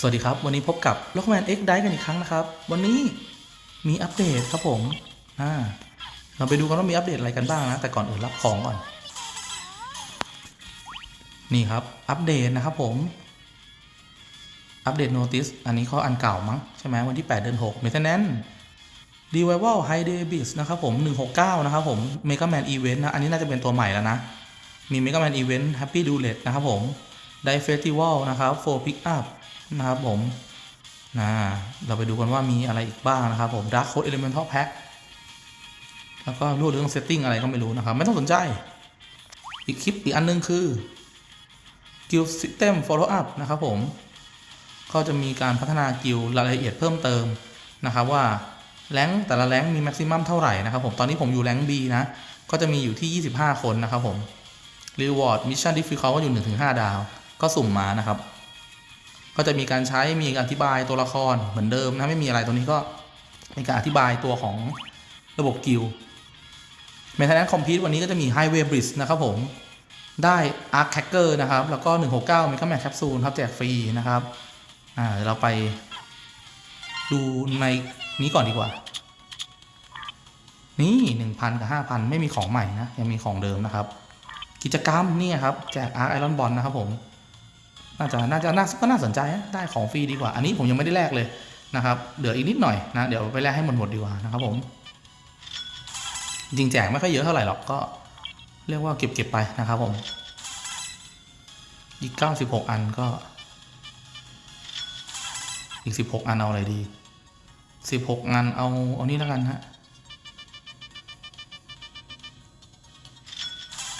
สวัสดีครับ วันนี้พบกับ l o c k m a n X d i กันอีกครั้งนะครับ วันนี้มีอัปเดตครับผมอ่าเราไปดูกันว่ามีอัปเดตอะไรกันบ้างนะ แต่ก่อนอื่นรับของก่อน นี่ครับ อัปเดตนะครับผม อัปเดตโนติสอันนี้เขาอันเก่ามั้ง ใช่ไหมวันที่ 8 เดือน6 Maintenance Revival High Day Beast นะครับผม 169 นะครับผม Mega Man Event นะ อันนี้น่าจะเป็นตัวใหม่แล้วนะ มี Mega Man Event Happy d u l e t นะครับผม Die Festival นะครับ 4 Pick Up นะครับผมนะเราไปดูกันว่ามีอะไรอีกบ้างนะครับผม Dark Code Elemental Pack แล้วก็รู้เรื่อง setting อะไรก็ไม่รู้นะครับ ไม่ต้องสนใจ อีกคลิปอีกอันนึงคือ Guild System Follow Up นะครับผม ก็จะมีการพัฒนากิลรายละเอียดเพิ่มเติมนะครับว่าแรงแต่ละแรงมีแม็กซิมัมเท่าไหร่นะครับผม ตอนนี้ผมอยู่แรง B นะ ก็จะมีอยู่ที่ 25 คนนะครับผม Reward Mission Difficult ก็อยู่ 1-5 ดาว ก็สุ่มมานะครับ ก็จะมีการใช้มีการอธิบายตัวละครเหมือนเดิมนะไม่มีอะไรตัวนี้ก็เป็นการอธิบายตัวของระบบกิลเมท a น c คอมพิววันนี้ก็จะมี Highway Bridge นะครับผม ได้ Arc Hacker นะครับ แล้วก็ 169 Mega Man Capsule ครับ แจกฟรีนะครับ อ่าเราไปดูในนี้ก่อนดีกว่า นี่ 1,000 กับ 5,000 ไม่มีของใหม่นะ ยังมีของเดิมนะครับ กิจกรรมนี่ครับ แจก Arc Iron Ball นะครับผม น่าจะน่าจะน่าก็น่าสนใจได้ของฟรีดีกว่า อันนี้ผมยังไม่ได้แลกเลยนะครับเดี๋ยวอีกนิดหน่อยนะ เดี๋ยวไปแลกให้หมดหมดดีกว่านะครับผมจริงแจกไม่ค่อยเยอะเท่าไหร่หรอกก็เรียกว่าเก็บเก็บไปนะครับผมอีก96อันก็ อีก16อันเอาอะไรดี16อันเอาเอานี่แล้วกันฮะ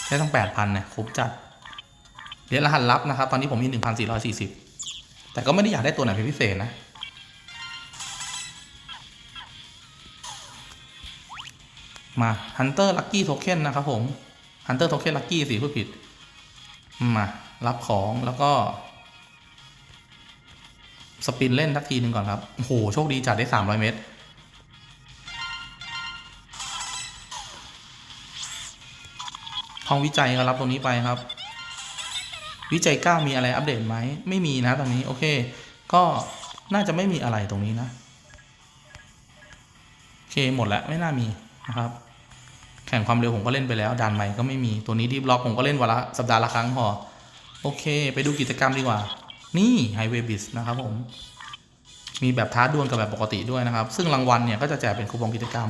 แค่ต้อง8,000เนี่ยคุ้มจัด เหรียญรหัสลับนะครับ ตอนนี้ผมมี 1,440 แต่ก็ไม่ได้อยากได้ตัวไหนเป็นพิเศษนะ มา Hunter Lucky Token นะครับผม Hunter Token Lucky สิพูดผิด มา รับของแล้วก็ สปินเล่นทักทีหนึ่งก่อนครับ โอ้โห โชคดีจัดได้ 300 เมตร ห้องวิจัยก็รับตรงนี้ไปครับ วิจัย 9 มีอะไรอัปเดตไหมไม่มีนะตอนนี้โอเค ก็น่าจะไม่มีอะไรตรงนี้นะโอเคหมดแล้วไม่น่ามีนะครับ แข่งความเร็วผมก็เล่นไปแล้วด่านใหม่ก็ไม่มีตัวนี้ดีบล็อกผมก็เล่นวันละสัปดาห์ละครั้งพอโอเค ไปดูกิจกรรมดีกว่า นี่ Highway b i z นะครับผมมีแบบท้าดวลกับแบบปกติด้วยนะครับ ซึ่งรางวัลเนี่ยก็จะแจกเป็นคูปองกิจกรรม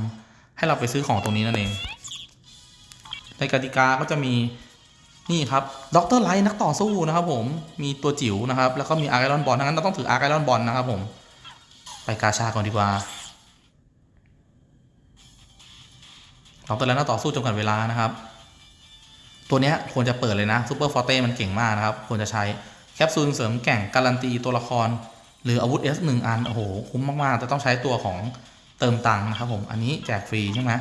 ให้เราไปซื้อของตรงนี้นั่นเอง ในกติกาก็จะมี นี่ครับด็อกเตอร์ไลท์นักต่อสู้นะครับ ผมมีตัวจิ๋วนะครับ แล้วก็มีอาร์ไกรอนบอลทั้งนั้นเราต้องถืออาร์ไกรอนบอลนะครับ ผม ไปกาชาก่อนดีกว่าด็อกเตอร์ไลท์นักต่อสู้จำกัดเวลานะครับ ตัวนี้ควรจะเปิดเลยนะซูเปอร์ฟอร์เต้มันเก่งมากนะครับ ควรจะใช้แคปซูลเสริมแก่งการันตีตัวละคร หรืออาวุธ S 1 อันโอ้โหคุ้มมากๆแต่ต้องใช้ตัวของเติมตังค์นะครับ ผมอันนี้แจกฟรีใช่ไหม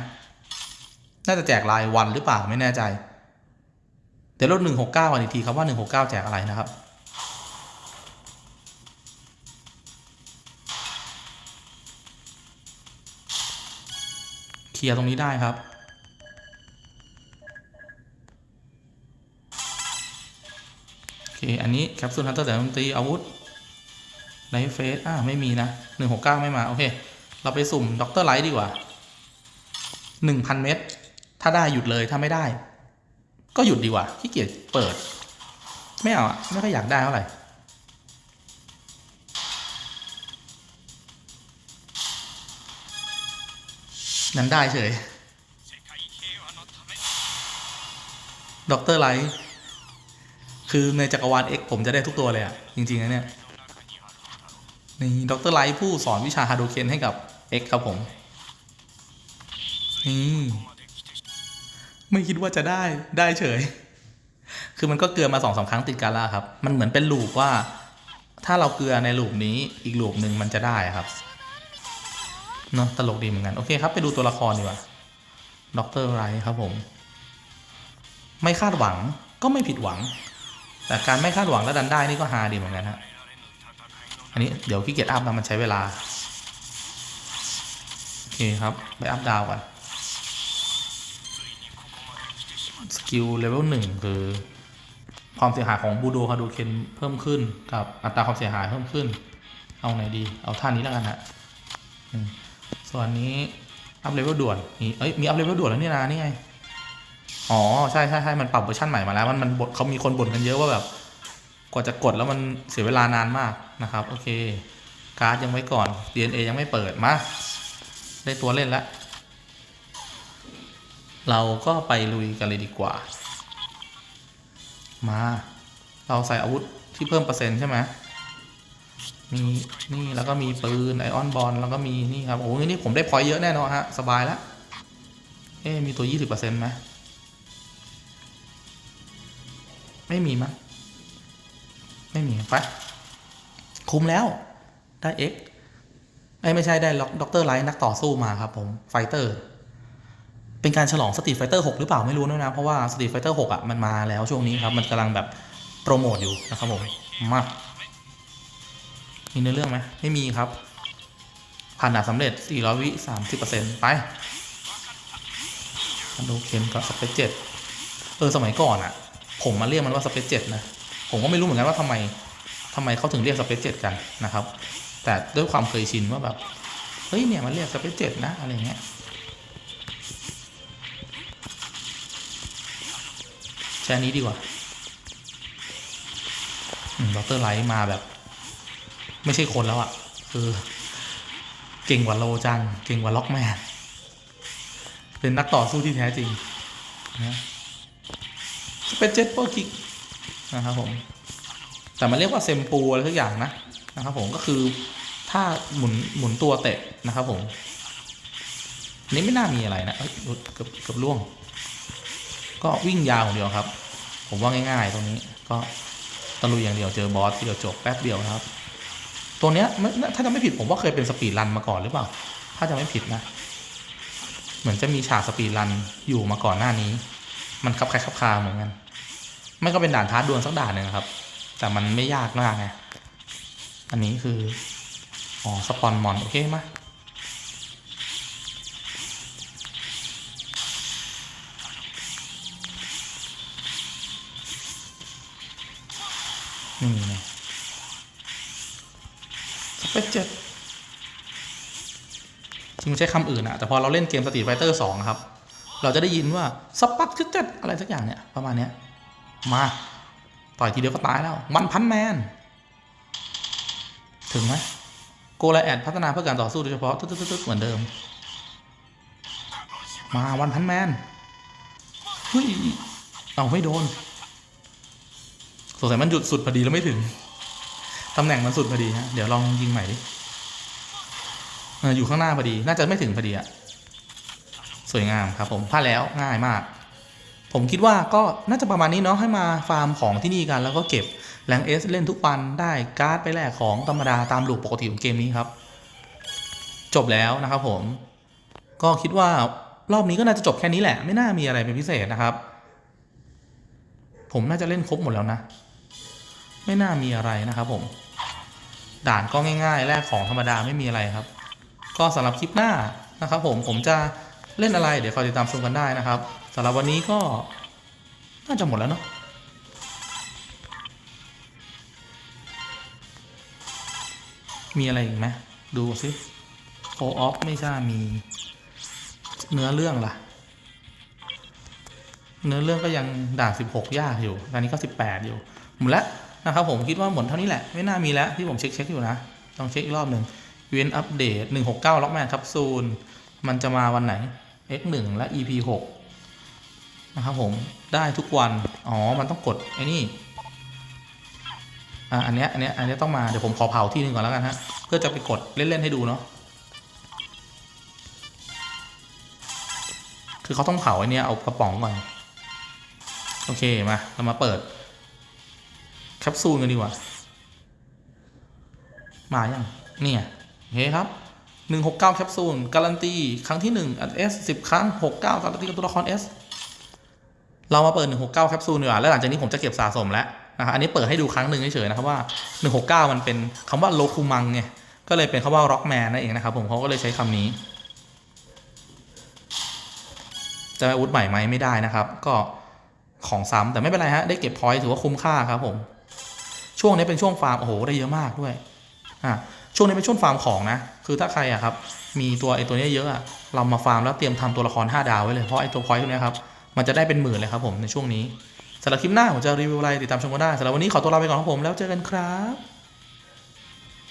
น่าจะแจกรายวันหรือเปล่าไม่แน่ใจ เดี๋ยวลดหนึ่งหกเก้ากันอีกทีครับว่าหนึ่งหกเก้าแจกอะไรนะครับเคลียร์ตรงนี้ได้ครับ โอเค อันนี้แคปซูลฮันเตอร์แต่ดนตรีอาวุธไลฟ์เฟสอ่าไม่มีนะหนึ่งหกเก้าไม่มา โอเค เราไปสุ่มด็อกเตอร์ไลท์ดีกว่าหนึ่งพันเม็ดถ้าได้หยุดเลยถ้าไม่ได้ ก็หยุดดีกว่าขี้เกียจเปิด ไม่เอาอะไม่ค่อยอยากได้เท่าไหร่นั้นได้เฉยด็อกเตอร์ไลท์คือในจักรวาล X ผมจะได้ทุกตัวเลยอะจริง ๆ นะเนี่ยนี่ด็อกเตอร์ไลท์ผู้สอนวิชาฮาโดเคนให้กับ X ครับผม นี่ ไม่คิดว่าจะได้ได้เฉย คือมันก็เกลือมาสองสาครั้งติดกันแล้วครับ มันเหมือนเป็นลูปว่า ถ้าเราเกลือในลูปนี้อีกลูปหนึ่งมันจะได้ครับเนอะตลกดีเหมือนกัน โอเคครับ ไปดูตัวละครดีกว่าด็อกเตอร์ไรครับผม ไม่คาดหวังก็ไม่ผิดหวัง แต่การไม่คาดหวังแล้วดันได้นี่ก็ฮาดีเหมือนกันฮะอันนี้เดี๋ยวขี้เกียจอัพนะมันใช้เวลา โอเคครับ ไปอัพดาวก่อน สกิลเลเวลหนึ่งคือความเสียหายของบูโดคาดูเคนเพิ่มขึ้นกับอัตราความเสียหายเพิ่มขึ้น เอาไหนดี เอาท่านี้แล้วกันฮะส่วนนี้อัพเลเวลด่วนนี่เอ้ยมีอัพเลเวลด่วนแล้วนี่นะนี่ไงอ๋อใช่ใช่ใช่มันปรับเวอร์ชันใหม่มาแล้ว มันมันบ่นเขามีคนบ่นกันเยอะว่าแบบ กว่าจะกดแล้วมันเสียเวลานานมากนะครับ โอเค การ์ดยังไว้ก่อน DNA ยังไม่เปิดมาได้ตัวเล่นแล้ว เราก็ไปลุยกันเลยดีกว่า มา เราใส่อาวุธที่เพิ่มเปอร์เซ็นต์ใช่ไหมมีนี่แล้วก็มีปืนไอออนบอลแล้วก็มีนี่ครับ โอ้ยนี่ผมได้พอยเยอะแน่นอนฮะ สบายแล้ว เอ๊มีตัวยี่สิบเปอร์เซ็นต์ไหมไม่มีมั้งไม่มีไปคุ้มแล้ว ได้ X ไอ้ไม่ใช่ได้ล็อกด็อกเตอร์ไลท์นักต่อสู้มาครับผม ไฟเตอร์ เป็นการฉลองสตรีทไฟเตอร์6หรือเปล่าไม่รู้นะนะ เพราะว่าสตรีทไฟเตอร์6อะมันมาแล้วช่วงนี้ครับ มันกำลังแบบโปรโมทอยู่นะครับผมมามีเนื้อเรื่องไหมไม่มีครับ ผ่านด่านสำเร็จ 400 วิ 30%ไปมาดูเคนกับสเปซเจ็ดเออ สมัยก่อนอะผมมาเรียกมันว่าสเปซเจ็ดนะ ผมก็ไม่รู้เหมือนกันว่าทำไมทำไมเขาถึงเรียกสเปซเจ็ดกันนะครับ แต่ด้วยความเคยชินว่าแบบ เฮ้ยเนี่ยมันเรียกสเปซเจ็ดนะ อะไรเงี้ย ใช้อันนี้ดีกว่าด็อกเตอร์ไลท์มาแบบ ไม่ใช่คนแล้วอะ่ะ คือ เก่งกว่าโลจัง เก่งกว่าล็อกแมนเป็นนักต่อสู้ที่แท้จริงนะเปซเจ็ตเปอร์คิกนะครับผม แต่มันเรียกว่าเซมปูอะไรทุกอย่างนะนะครับผมก็คือถ้าหมุนหมุนตัวเตะนะครับผมนนี้ไม่น่ามีอะไรนะเอ้ยหลุดเกือบเกือบล่วง ก็วิ่งยาวอย่างเดียวครับ ผมว่าง่าย ๆ ตรงนี้ก็ตะลุยอย่างเดียวเจอบอสทีเดียวจบแป๊บเดียวครับ ตัวเนี้ยถ้าจะไม่ผิดผมว่าเคยเป็นสปีดรันมาก่อนหรือเปล่า ถ้าจะไม่ผิดนะ เหมือนจะมีฉากสปีดรันอยู่มาก่อนหน้านี้ มันคับใครคับคาเหมือนกันไม่ก็เป็นด่านท้าดวลสักด่านหนึ่งครับ แต่มันไม่ยากมากไงอันนี้คือ อ๋อ สปอนมอน โอเคไหมานี่ไงสเปซเจ็ดจริงมันใช้คำอื่นอะแต่พอเราเล่นเกมสตรีทไฟเตอร์สองครับ เราจะได้ยินว่าสปักเจ็ดอะไรสักอย่างเนี่ย ประมาณเนี้ย มาต่อยทีเดียวก็ตายแล้ว มันพันแมน ถึงไหมโกลาแอดพัฒนาเพื่อการต่อสู้โดยเฉพาะตึ๊ดๆๆเหมือนเดิม มาวันพันแมนเฮ้ยเอาไม่โดน สงสัยมันหยุดสุดพอดีแล้วไม่ถึง ตำแหน่งมันสุดพอดีฮะ เดี๋ยวลองยิงใหม่ดิอออยู่ข้างหน้าพอดี น่าจะไม่ถึงพอดีอะสวยงามครับผมพลาดแล้วง่ายมาก ผมคิดว่าก็น่าจะประมาณนี้เนาะให้มาฟาร์มของที่นี่กัน แล้วก็เก็บแรงเอสเล่นทุกวันได้การ์ดไปแลกของธรรมดาตามลูกปกติของเกมนี้ครับ จบแล้วนะครับผม ก็คิดว่ารอบนี้ก็น่าจะจบแค่นี้แหละ ไม่น่ามีอะไรเป็นพิเศษนะครับ ผมน่าจะเล่นครบหมดแล้วนะ ไม่น่ามีอะไรนะครับผมด่านก็ง่ายๆ แลกของธรรมดาไม่มีอะไรครับ ก็สำหรับคลิปหน้านะครับ ผมผมจะเล่นอะไร เดี๋ยวคอยติดตามชมกันได้นะครับสำหรับวันนี้ก็น่าจะหมดแล้วเนาะมีอะไรอีกไหมดูสิโอออฟไม่ใช่มี เนื้อเรื่องล่ะ เนื้อเรื่องก็ยังด่าน16 ยากอยู่ตอนนี้ก็ 18 อยู่หมดแล้ว นะครับผมคิดว่าหมดเท่านี้แหละ ไม่น่ามีแล้วที่ผมเช็คเช็คอยู่นะต้องเช็คอีกรอบหนึ่งเวนอัปเดต169 ล็อกแมนครับซูนมันจะมาวันไหน X1 และ EP 6นะครับผมได้ทุกวัน อ๋อ มันต้องกด ไอ้นี่อะอันเนี้ยอันเนี้ยอันเนี้ยต้องมา เดี๋ยวผมขอเผาที่หนึ่งก่อนแล้วกันฮะ เพื่อจะไปกดเล่น ๆ ให้ดูเนาะคือเขาต้องเผาไอ้เนี้ยเอากระป๋องก่อน โอเค มา เรามาเปิด ปซูลกันดีกว่า มายังเนี่ยโอเครับ169แคปซูลการันตีครั้งที่1อัน S 10ครั้ง69การันตีกับตัวละคร S เรามาเปิด169แคปซูลดีกว่าแล้วหลังจากนี้ผมจะเก็บสะสมแล้วนะครับอันนี้เปิดให้ดูครั้งหนึ่งเฉยๆนะครับว่า169มันเป็นคำว่าโลคูมังไงก็เลยเป็นคำว่าร็อกแมนนั่นเองนะครับผมเขาก็เลยใช้คำนี้ จะอาวุธใหม่ไหมไม่ได้นะครับ ก็ของซ้ำแต่ไม่เป็นไรฮะได้เก็บพอยต์ถือว่าคุ้มค่าครับผม ช่วงนี้เป็นช่วงฟาร์มโอ้โหได้เยอะมากด้วยอะช่วงนี้เป็นช่วงฟาร์มของนะ คือถ้าใครอะครับ มีตัวไอตัวนี้เยอะอะเรามาฟาร์มแล้วเตรียมทำตัวละคร 5 ดาวไว้เลย เพราะไอตัวพอยต์พวนี้ครับ มันจะได้เป็นหมื่นเลยครับผมในช่วงนี้สำหรับคลิปหน้าผมจะรีวิวอะไรติดตามชมกันได้สำหรับวันนี้ขอตัวลาไปก่อนครับผมแล้วเจอกันครับ